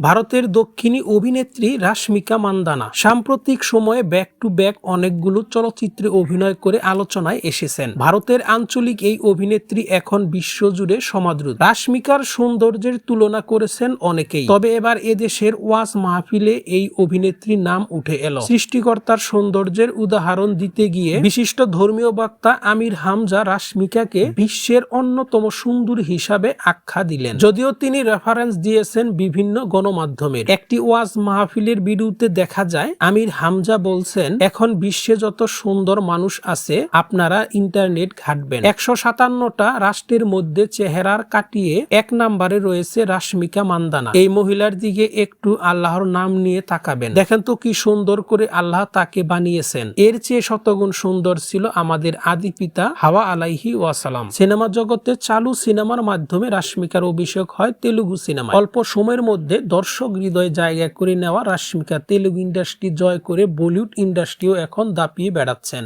ভারতের দক্ষিণী অভিনেত্রী রাশমিকা মান্দানা সাম্প্রতিক সময়ে ব্যাক টু ব্যাক অনেকগুলো চলচ্চিত্রে অভিনয় করে আলোচনায় এসেছেন। ভারতের আঞ্চলিক এই অভিনেত্রী এখন বিশ্বজুড়ে সমাদৃত। রাশমিকার সৌন্দর্যের তুলনা করেছেন অনেকেই। তবে এবার এদেশের ওয়াজ মাহফিলে এই অভিনেত্রীর নাম উঠে এলো। সৃষ্টিকর্তার সৌন্দর্যের উদাহরণ দিতে গিয়ে বিশিষ্ট ধর্মীয় বক্তা আমির হামজা রাশমিকাকে বিশ্বের অন্যতম সুন্দর হিসাবে আখ্যা দিলেন। যদিও তিনি রেফারেন্স দিয়েছেন বিভিন্ন গণমাধ্যমের। একটি ওয়াজ মাহফিলের ভিডিওতে দেখা যায়, আমির হামজা বলছেন, এখন বিশ্বে যত সুন্দর মানুষ আছে, আপনারা ইন্টারনেট ঘাটবেন। একশো সাতান্নটা রাষ্ট্রের মধ্যে চেহারার কাটিয়ে এক নম্বরে রয়েছে রাশমিকা মান্দানা। এই মহিলার দিকে একটু আল্লাহর নাম নিয়ে তাকাবেন। দেখেন তো কি সুন্দর করে আল্লাহ তাকে বানিয়েছেন। এর চেয়ে শতগুণ সুন্দর ছিল আমাদের আদি পিতা হাওয়া আলাইহি ওয়াসালাম। সিনেমা জগতে চালু সিনেমার মাধ্যমে রাশমিকার অভিষেক হয় তেলুগু সিনেমা অল্প সময়ের মধ্যে দর্শক হৃদয়ে জায়গা করে নেওয়া রাশ্মিকা তেলুগু ইন্ডাস্ট্রি জয় করে বলিউড ইন্ডাস্ট্রিও এখন দাপিয়ে বেড়াচ্ছেন।